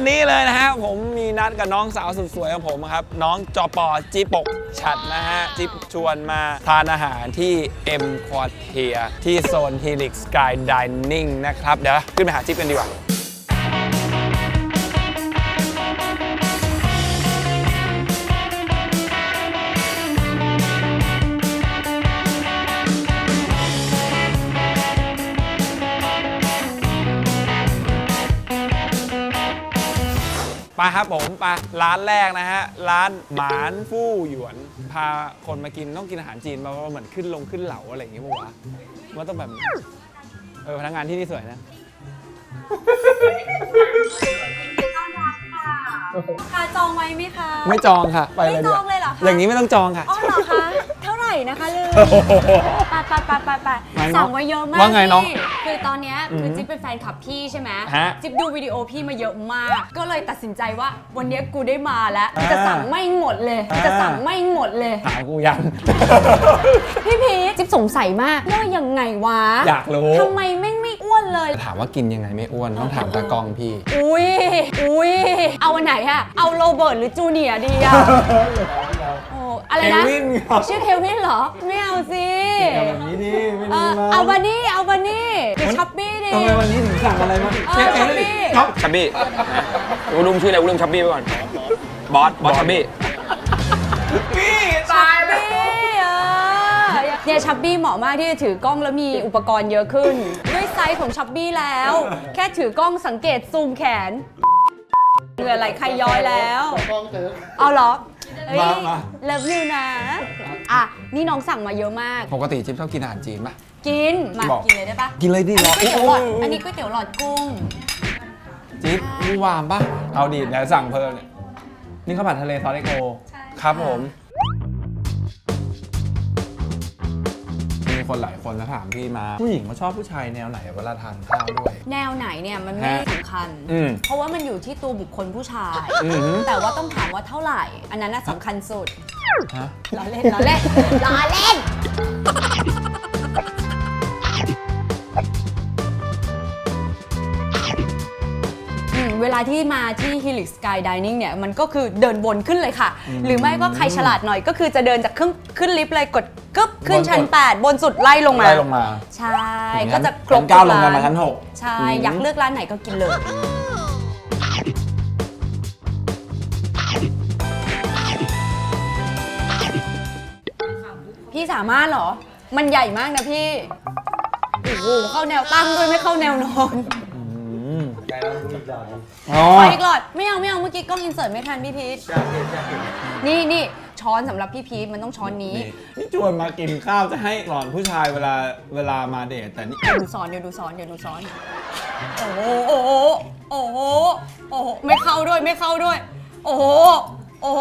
วันนี้เลยนะฮะผมมีนัดกับน้องสาวสุดสวยของผมครับ น้องจอปอจิปกฉัดนะฮะ จิปชวนมาทานอาหารที่ M Quartier ที่โซน Helix Sky Dining นะครับ เดี๋ยวขึ้นไปหาจิบกันดีกว่า ครับผมไปร้านแรกนะฮะ ร้านหมานฟู่หยวน พาคนมากินต้องกินอาหารจีนมาว่าเหมือนขึ้นลงขึ้นเหลาอะไรอย่างงี้ป่าวะว่าต้องแบบเออพนักงานที่นี่สวยนะ ค่ะจองไว้ไหมคะไม่จองค่ะ ไปเลยดีกว่าไม่จองเลยเหรอคะ อย่างนี้ไม่ต้องจองค่ะ อ๋อเหรอคะ เท่าไหร่นะคะลืม ไปไปไปไปไปไม่เนอะสั่งไว้เยอะมากว่าไงน้องพี่คือตอนเนี้ยคืออมจิ๊บเป็นแฟนคลับพี่ใช่ไหมฮะจิ๊บดูวิดีโอพี่มาเยอะมาก ก็เลยตัดสินใจว่าวันเนี้ยกูได้มาแล้วอ่าจะสั่งไม่หมดเลยอ่าจะสั่งไม่หมดเลย ถามกูยัง พี่พีชจิ๊บสงสัยมากว่ายังไงวะอยากรู้ ทำไมแม่งไม่อ้วน เลย ถามว่ากินยังไงไม่อ้วนต้องถามตากล้องพี่ อุ้ยอุ้ยเอาอันไหนอะเอาโรเบิร์ตหรือจูเนียร์ดีอะโอ้อะไรนะ เควินครับ ชื่อเควินเหรอ ไม่เอาสิแบบนี้ดิไม่เอดีอมั้งเอาบานี่เอาบานี่หรือช็อปปี้ดิ ทำไมวันนี้ถึงสั่งอะไรมาเออชับบี้ครับชับบี้กูลืมชื่ออะไรกูลืมชับบี้ไปก่อน บอส บอสชับบี้ ช็อปปี้เหมาะมากที่จะถือกล้องแล้วมีอุปกรณ์เยอะขึ้น ด้วยไซส์ของช็อปปี้แล้ว แค่ถือกล้องสังเกตซูมแขนเหงื่อไหลใครย้อยแล้วเอาเหรอเฮ้ยมามา เลิฟยูนะ อะ นี่น้องสั่งมาเยอะมมาก ปกติจิ๊บชอบกินอาหารจีนปะกิน มาบอก กินเลยได้ปะกินเลยดิอันนี้ก๋วยเตี๋ยวหลอดโอ้โหอันนี้ก๋วยเตี๋ยวหลอดกุ้ง จิ๊บมูวามปะเอาดิเดี๋ยวสั่งเพิ่มเนี่ยนี่ข้าวผัดทะเลซอสเอ็กโอใช่ครับค่ะผม คนหลายคนนะถามพี่มา ผู้หญิงเขาชอบผู้ชายแนวไหนเวลาทานข้าวด้วย แนวไหนเนี่ยมันไม่ฮะสำคัญ อืมเพราะว่ามันอยู่ที่ตัวบุคคลผู้ชาย อือหือ แต่ว่าต้องถามว่าเท่าไหร่ อันนั้นน่ะสำคัญสุดฮะ ล้อเล่นล้อเล่นล้อเล่น ลาที่มาที่ Helix Sky Dining เนี่ยมันก็คือเดินวนขึ้นเลยค่ะ หรือไม่ก็ใครฉลาดหน่อยก็คือจะเดินจากขึ้นขึ้นลิฟต์เลยกดกึ๊บขึ้นชั้น 8 บนสุดไล่ลงมา ไล่ลงมาใช่ก็จะครบชั้นเก้าลทุงกกันร้มาชั้นหกใช่อยากเลือกร้านไหนก็กินเลย พี่สามารถเหรอ มันใหญ่มากนะพี่โอ้โหเข้าแนวตั้งด้วยไม่เข้าแนวนอนอ๋ อ ขออีกหลอดไม่เอาไม่เอาเมื่อกี้กล้องอินเสิร์ตไม่ทันพี่พีทนี่นี่ช้อนสำหรับพี่พีทมันต้องช้อนนี้นี่นี่ชวนมากินข้าวจะให้หลอนผู้ชายเวลาเวลามาเดทแต่นี่เดี๋ยวดูสอนเดี๋ยวดูสอนเดี๋ยวดูสอนโอ้โหโอ้โหโอ้โหโอ้โหไม่เข้าด้วยไม่เข้าด้วย โอ้โหโอ้โห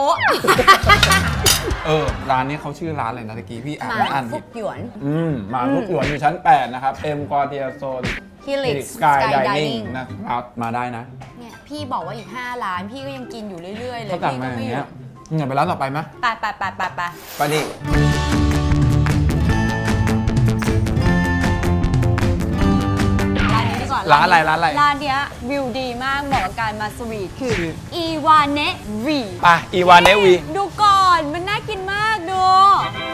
เออ ร้านนี้เขาชื่อร้านอะไรนะตะกี้พี่อ่านมาไม่อ่านฟุผิดกหยวน อืมหมาลูกหยวนอยู่ชั้น 8 นะครับ M กอเทียโซน Helix Sky Sky Dining Dining นะครับมาได้นะเนี่ย พี่บอกว่าอีก 5 ล้าน พี่ก็ยังกินอยู่เรื่อยๆเลยเขาสั่งพี่มาก็อไม่ย่างหยุเงี้ยดเงินไปร้านต่อไปไหมไปไปไปไปไปไปดิร้านนี้ดีกว่าร้านอะไรร้านอะไรร้านเนี้ยวิวดีมากเหมาะกับการมาสวีทคือชื่ออีวาเนวีไปอีวานเนวีดูก่อนมันน่ากินมากดู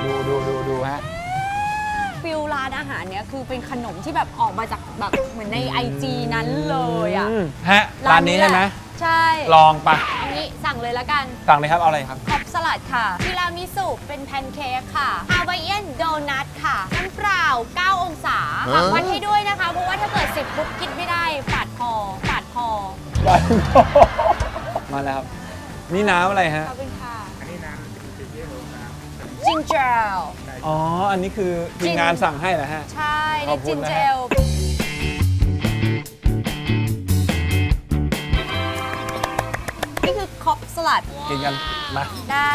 ดูดูดูดูฮะ ฟิลร้านอาหารเนี้ยคือเป็นขนมที่แบบออกมาจากแบบเหมือนในไอจีนั้นเลยอะอืมฮะร้านนี้ใช่ไหมแหละใช่ลองปะเอางี้สั่งเลยละกันสั่งเลยครับเอาอะไรครับคอปสลัดค่ะทีรามิสุเป็นแพนเค้กค่ะฮาวายเอียนโดนัทค่ะน้ำเปล่า 9 องศาผักวัดให้ด้วยนะคะ เพราะว่าถ้าเกิด 10ปุ๊บกินไม่ได้ปาดคอปาดคอมาแล้วครับนี่น้ำอะไรฮะขอบคุณค่ะ อันนี้น้ำจิงเจล อ๋อ อันนี้คือทีมงานสั่งให้เหรอฮะ ใช่ขนี่อบคุจิณงนะเจฮะลนี่คือคอปสลัดกินกันมาได้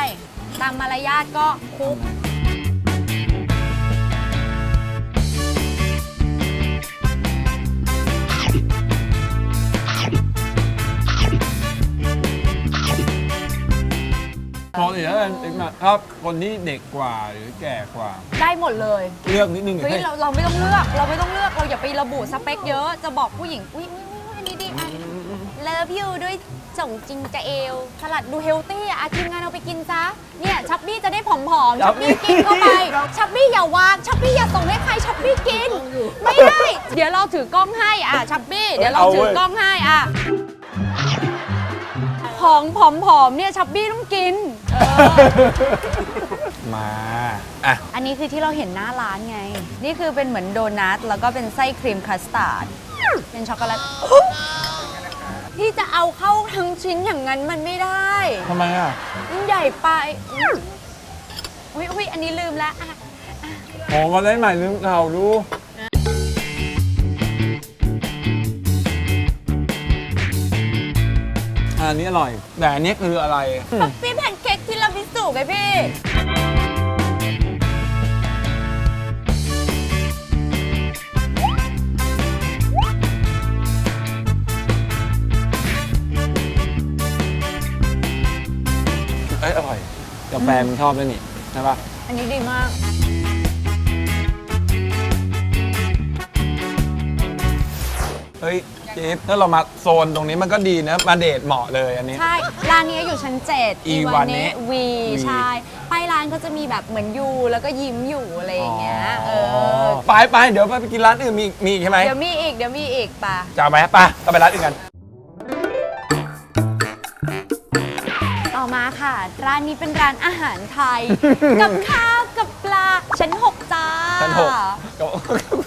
ตามมารยาทก็คลุก ปกติถ้าเป็นติ๊กมาถ้าคนที่เด็กกว่าหรือแก่กว่า ได้หมดเลยเลือกนิดนึงเฮ้ยให้เราเราไม่ต้องเลือก เราไม่ต้องเลือกเราอย่าไประบุสเปคเยอะจะบอกผู้หญิงอุ้ยอุ้ยอุ้ยอันนี้ดีอันเล love you ด้วยส่งจริงจะเอวสลัดดูเฮลตี้อะทีมงานเอาไปกินซะ เนี่ยชับบี้จะได้ผอมๆชับบี้กินเข้าไปชับบี้อย่าวางชับบี้อย่าส่งให้ใครชับบี้กิน ไม่ได้ เดี๋ยวเราถือกล้องให้อะชับบี้เดี๋ยวเราถือกล้องให้อะ ผอมผอมผอมเนี่ยชับบี้ต้องกินเออมาอะอันนี้คือที่เราเห็นหน้าร้านไง นี่คือเป็นเหมือนโดนัทแล้วก็เป็นไส้ครีมคัสตาร์ดเป็นช็อกโกแลตที่จะเอาเข้าทั้งชิ้นอย่างนั้นมันไม่ได้ทำไมอะมันใหญ่ไปอืมอุ้ยอุ้ยอันนี้ลืมแล้วอะ โอ้ก็ได้ใหม่ลืมเก่าดู อันนี้อร่อย แต่อันนี้คืออะไรปัฟฟี่แพนเค้กที่เราพิสูจน์ไงพี่ เอ้ยอร่อยกาแฟมันชอบด้วยนี่ใช่ปะอันนี้ดีมาก เฮ้ย จิ๊บถ้าเรามาโซนตรงนี้มันก็ดีนะ มาเดทเหมาะเลยอันนี้ ใช่ ร้านนี้อยู่ชั้น7 Iwane วีวีใช่ไปร้านก็จะมีแบบเหมือนยูแล้วก็ยิ้มอยู่อะไรอย่างเงี้ย เออ ไปไปเดี๋ยวไปกินร้านอื่นมีมีอีกใช่ไหมเดี๋ยวมีอีก เดี๋ยวมีอีกป่ะ จะเอาไหมไปก็ไปร้านอื่นกัน ต่อมาค่ะ ร้านนี้เป็นร้านอาหารไทย กับข้าวกับปลาชั้น6จ้าชั้นหก ก็โ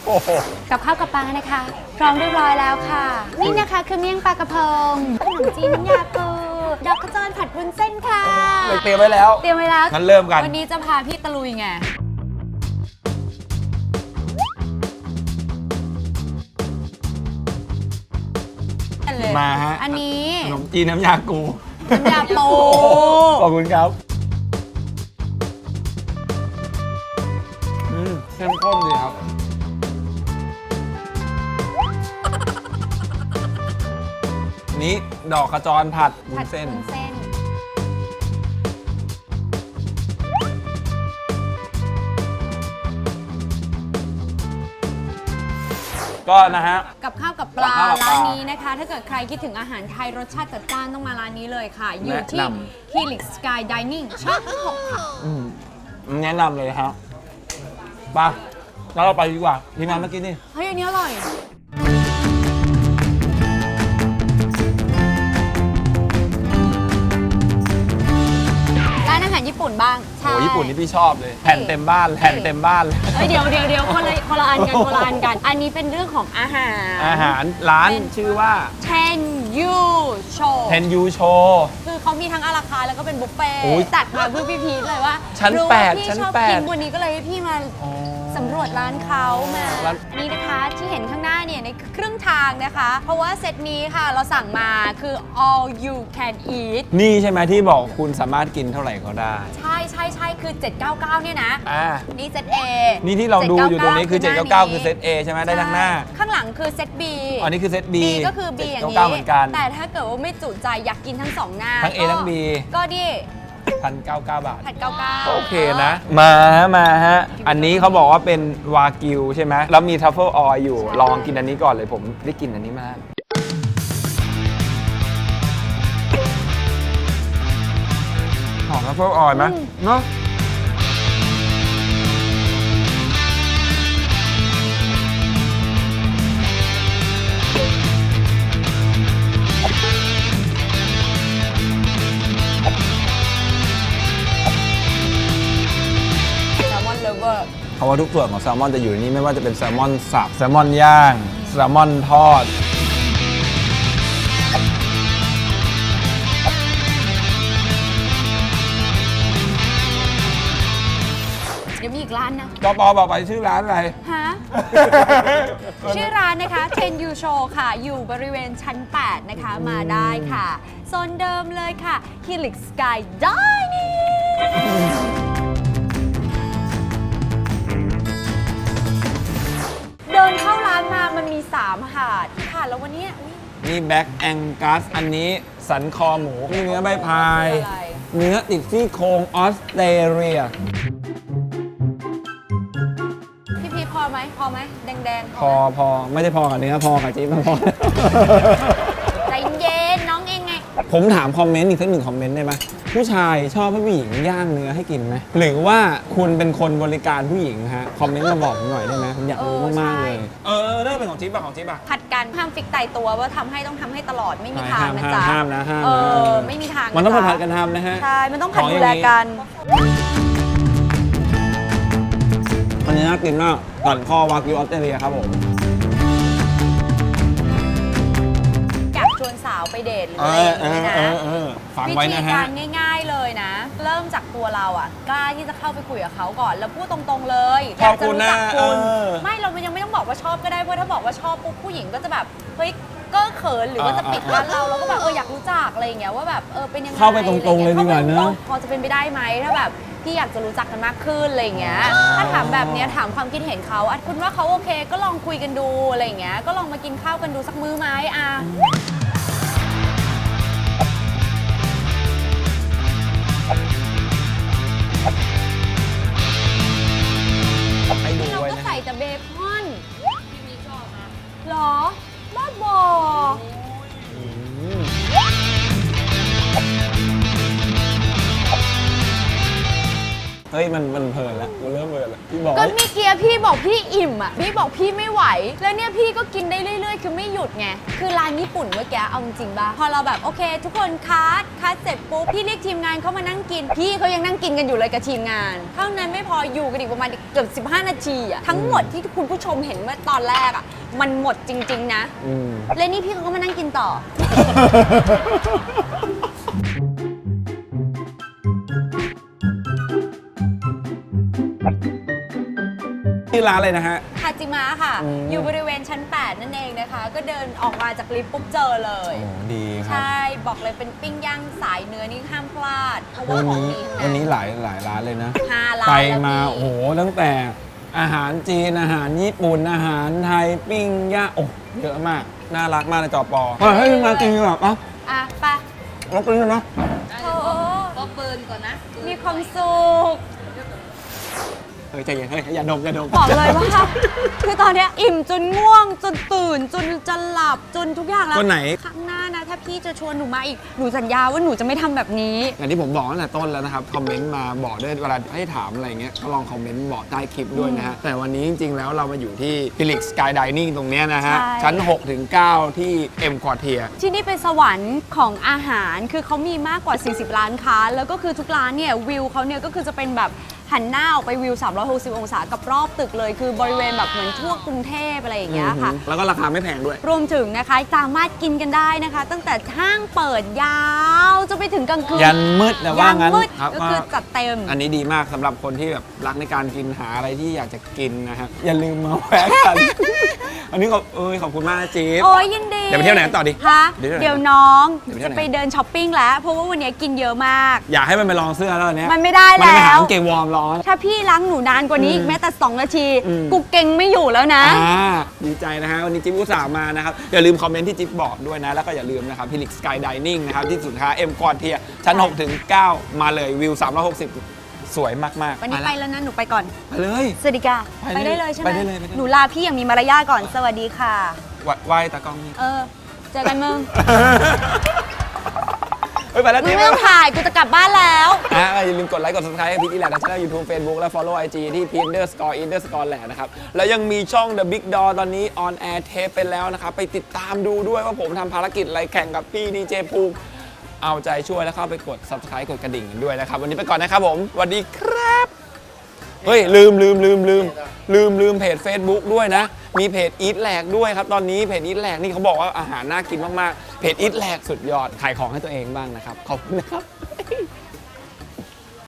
อ้โหกับข้าวกับปลานะคะ พร้อมเรียบร้อยแล้วค่ะ นี่นะคะคือเมี่ยงปลากระพงขนมจีนน้ำยาปูดอกกระจรผัดวุ้นเส้นค่ะเลยเตรียมไว้แล้ว เตรียมไว้แล้ว งั้นเริ่มกัน วันนี้จะพาพี่ตะลุยไง มาฮะ อันนี้ขนมจีนน้ำยากูน้ำยาปู ขอบคุณครับ เข้มข้นดีครับนี้ดอกขจรผัดวุ้ผัดนเส้น วุ้นเส้น ก็นะฮะ กับข้าวกับปลากับข้าวกับปลาร้านนี้นะคะ ถ้าเกิดใครคิดถึงอาหารไทยรสชาติจัดจ้านต้องมาร้านนี้เลยค่ะ อยู่ที่แนะน Helix Sky Dining ชั้นหกค่ะ อืมแนะนำเลยครับ ไปแล้วเราไปดีกว่าทีมงานเมื่อกี้นี่ เฮ้ยอันนี้อร่อย ร้านอาหารญี่ปุ่นบ้างโหญี่ปุ่นนี่พี่ชอบเลย แผ่นเต็มบ้านแผ่นเต็มบ้านเลยเอ้ยเดี๋ยวเดี๋ยวเดี๋ยวคนละคนละอันกันคนละอันกัน อันนี้เป็นเรื่องของอาหาร อาหารร้านชื่อว่า Ten You Show เทนยูโชคือ เขามีทั้งอาราคาร์ทแล้วก็เป็นบุฟเฟ่ต์โอ้ยตัดมาเพื่อพี่พีทเลยว่าชั้นรู้แปว่าดพี่ชั้นชอบแปดกินวันนี้ก็เลยให้พี่มา สำรวจร้านเขามาร้าน นี่นะคะที่เห็นข้างหน้าเนี่ยในครึ่งทางนะคะ เพราะว่าเซตนี้ค่ะเราสั่งมาคือ all you can eat นี่ใช่ไหมที่บอกคุณสามารถกินเท่าไหร่ก็ได้ ใช่ใช่ใช่คือ 799 เนี่ยนะ อ่า นี่เซต A นี่ที่เราดูอยู่ตรงนี้คือหน้799 คือเซต A ใช่ไหมได้ทั้งหน้าใช่ข้างหลังคือเซต B อันนี้คือเซต B B ก็คือ B อย่างนี้ 799เหมือนกัน แต่ถ้าเกิดว่าไม่จุใจอยากกินทั้งสองหน้าทั้ง A ก็ทั้ง B ก็ดิ 1,099 บาท ผัดเก้าเก้าโอเคนะ มาฮะมาฮะ อันนี้เขาบอกว่าเป็นวากิวใช่ไหมแล้วมีทัฟเฟิลออยอยู่ ลองกินอันนี้ก่อนเลยผมได้กินอันนี้มาหอมทัฟเฟิลออยไหมเนาะ ว่าทุกส่วนของแซลมอนจะอยู่ในนี้ไม่ว่าจะเป็นแซลมอนสับแซลมอนย่างแซลมอนทอด เดี๋ยวมีอีกร้านนะจอปอบอกไปชื่อร้านอะไร ฮะ ชื่อร้านนะคะ Ten You Show ค่ะ อยู่บริเวณชั้น 8 นะคะ มาได้ค่ะ โซนเดิมเลยค่ะ Helix Sky Dining ดินเข้าร้านมามันมี 3 หาดค่ะแล้ววันเนี้ยอุ๊ย นี่แบ็กแองกัสอันนี้สันคอหมูนี่เนื้อใบพาย อะไร เนื้อติดซี่โครงออสเตรเลีย พี่พีชพอไหมพอไหมแดงๆพอพอไม่ได้พอกับเนื้อพอกับจิ๊บพอ ใจเย็นผมถามคอมเมนต์อีกสักหนึ่งคอมเมนต์ได้ไหม ผู้ชายชอบให้ผู้หญิงย่างเนื้อให้กินไหมหรือว่าคุณเป็นคนบริการผู้หญิงฮะคอมเมนต์มาบอกผมหน่อยได้ไหมผมอยากรู้เออมากๆใช่ เลย เออเริ่มเป็นของจิ๊บอะของจิ๊บอะ ผัดกันห้ามฟิกตายตัวว่าทำให้ต้องทำให้ตลอดไม่มีทางห้ามนะห้ามจ๊ะห้ามนะห้ามเอนะอไม่มีทางมันต้องะจ๊ะผัดกันทำนะฮะ ใช่ มันต้องผัดของอดูย่างแลนี้ กันอันนี้น่ากินมากก่อนคอวากิวออสเตรเลียครับผมาวไปเดทหรืออะไรอย่างนี้นะฟังวิไว้ธีนะฮะ การง่าย ๆเลยนะ เริ่มจากตัวเราอะกล้าที่จะเข้าไปคุยกับเขาก่อน แล้วพูดตรงๆเลยชอบคุณนะยากจรู้จักคุณเออไม่เรายังไม่ต้องบอกว่าชอบก็ได้เพราะถ้าบอกว่าชอบปุ๊บผู้หญิงก็จะแบบเฮ้ยก็เขินหรือว่าจะปิดกั้นเราเราก็แบบเอออยากรู้จักอะไรอย่างเงี้ยว่าแบบเออเป็นยังไงเข้าไปตรงๆเลยดีกว่าเนอะ ข้ไปตรงๆพอจะเป็นไปได้ไหมถ้าแบบพี่อยากจะรู้จักกันมากขึ้นอะไรอย่างเงี้ยถ้าถามแบบเนี้ยถามความคิดเห็นเขาอะคุณว่าเขาโอเค ก็ลองคุยกันดูอะไรอย่างเงี้ยก็ลองมากินข้าวกันดูสักมื้อไหมอะ เฮ้ยมันมันเพลินแล้วมันเริ่มเพลินแล้วพี่บอกก็ว่า เมีเกียพี่บอกพี่อิ่มอะ พี่บอกพี่ไม่ไหว แล้วเนี่ยพี่ก็กินได้เรื่อยๆ คือไม่หยุดไง คือร้านญี่ปุ่นเมื่อกี้เอาจริงๆป่ะ พอเราแบบโอเค ทุกคนคัดคัดเสร็จปุ๊บ พี่เรียกทีมงานเข้ามานั่งกิน พี่เขายังนั่งกินกันอยู่เลยกับทีมงาน เท่านั้นไม่พออยู่กันอีกประมาณเกือบ15 นาทีอะ ทั้งหมดที่คุณผู้ชมเห็นเมื่อตอนแรกอะ มันหมดจริง ๆ นะ อืม และนี่พี่เขาก็มานั่งกินต่อ ที่ร้านเลยนะฮะ ฮาจิมะค่ะ อืม อยู่บริเวณชั้น 8 นั่นเองนะคะ ก็เดินออกมาจากลิฟต์ปุ๊บเจอเลย โอ้ดีครับ ใช่ บอกเลยเป็นปิ้งย่างสายเนื้อนี่ห้ามพลาด เพราะว่าวันของนี้ดีวันนี้นะหลายหลายร้านเลยนะ ห้าร้านไปแล้วมาพี่ โอ้โหตั้งแต่อาหารจีนอาหารญี่ปุ่นอาหารไทยปิ้งย่างโอ้เยอะมาก น่ารักมากเลยจอปอเฮ้ยให้มากินดีกว่าเอ้าอะไปเรากินกันเนาะโอ้ก็เบิร์นก่อนนะ มีความสุข เฮ้ยใจเย็นเฮ้ยอย่าดมอย่าดมบอกเลยว่า คือตอนเนี้ยอิ่มจนง่วงจนตื่นจนจะหลับจนทุกอย่างแล้ววันไหน ครั้งหน้านะ ถ้าพี่จะชวนหนูมาอีกหนูสัญญาว่าหนูจะไม่ทำแบบนี้ อย่างที่ผมบอกตั้งแต่ต้นแล้วนะครับ คอมเมนต์มาบอกด้วยเวลาให้ถามอะไรเงี้ยก็ลองคอมเมนต์บอกใต้คลิปด้วยนะฮะ แต่วันนี้จริงๆ แล้วเรามาอยู่ที่ Felix Sky Dining ตรงเนี้ยนะฮะ ใช่ ชั้น6ถึง9ที่ M Quartier ที่นี่เป็นสวรรค์ของอาหาร คือเขามีมากกว่า 40 ร้านค้า แล้วก็คือทุกร้านเนี่ยวิวเขาเนี่ยก็คือจะเป็นแบบ หันหน้าออกไปวิว 360 องศากับรอบตึกเลย คือบริเวณแบบเหมือนทั่วกรุงเทพอะไรอย่างเงี้ยค่ะ แล้วก็ราคาไม่แพงด้วย รวมถึงนะคะสามารถกินกันได้นะคะ ตั้งแต่ห้างเปิดยาวจนไปถึงกลางคืนยันมืดนะว่างั้นยัมืดครับก็คือจัดเต็ม อันนี้ดีมากสำหรับคนที่แบบรักในการกินหาอะไรที่อยากจะกินนะฮะอย่าลืมมาแวะกัน อันนี้ขอบเอ้ยขอบคุณมากนะจี๊บ โอ้ยยินดีเดี๋ยวไปเที่ยวไหนกันต่อดีคะเดี๋ยวเที่ยวไหนเดี๋ยวน้องเดี๋ยวไปเที่ยวไหนจะไปเดินช้อปปิ้งแล้ว เพราะว่าวันนี้กินเยอะมาก อยากให้มันไปลองเสื้อแล้วอันเนี้ยมันไม่ได้มันไปหาแล้วกางเกงวอร์มร้อน ถ้าพี่ล้างหนูนานกว่านี้อีกแม้แต่ 2 นาที อืม กูเก่งไม่อยู่แล้วนะ อ่าดีใจนะฮะวันนี้จิ๊บอุตส่าห์มานะครับ อย่าลืมคอมเมนต์ที่จิ๊บบอกด้วยนะ แล้วก็อย่าลืมนะครับพิลิกสกายดิเนิ่งนะครับ ที่สุดท้ายเอ็มกอนเทียชั้น6ถึง9มาเลยวิว 360 สวยมาก ๆ วันนี้ละไปแล้วนะ หนูไปก่อน ไปเลย สวัสดีค่ะไปไปเลยได้เลยใช่ไหมไปได้เลยไปได้เลย หนูลาพี่อย่างมีมารยาทก่อน สวัสดีค่ะ ไหวไหว้ตากล้องนี่ เออ เจอกันมึง เฮ้ยไปแล้วมึงจิ๊บไม่ต้องถ่าย กูจะกลับบ้านแล้ว อะอย่าลืมกดไลค์กด subscribe ให้พีทอีแลนด์นะช่องยูทูบเฟซบุ๊กและ follow IG ที่พีทเดอร์สกอร์อินเดอร์สกอร์แหละนะครับ แล้วยังมีช่อง The Big Door ตอนนี้ on air tape ไปแล้วนะครับ ไปติดตามดูด้วยว่าผมทำภารกิจอะไรแข่งกับพี่ดีเจภูมิ เอาใจช่วยแล้วเข้าไปกด subscribe กดกระดิ่งกันด้วยนะครับ วันนี้ไปก่อนนะครับผมสวัสดีครับ เฮ้ย ลืมลืมลืมลืมลืมลืมเพจ Facebook ด้วยนะ มีเพจอีทแหลกด้วยครับ ตอนนี้เพจอีทแหลกนี่เขาบอกว่าอาหารน่ากินมากๆ เพจอีทแหลกสุดยอดขายของให้ตัวเองบ้างนะครับ ขอบคุณนะครับ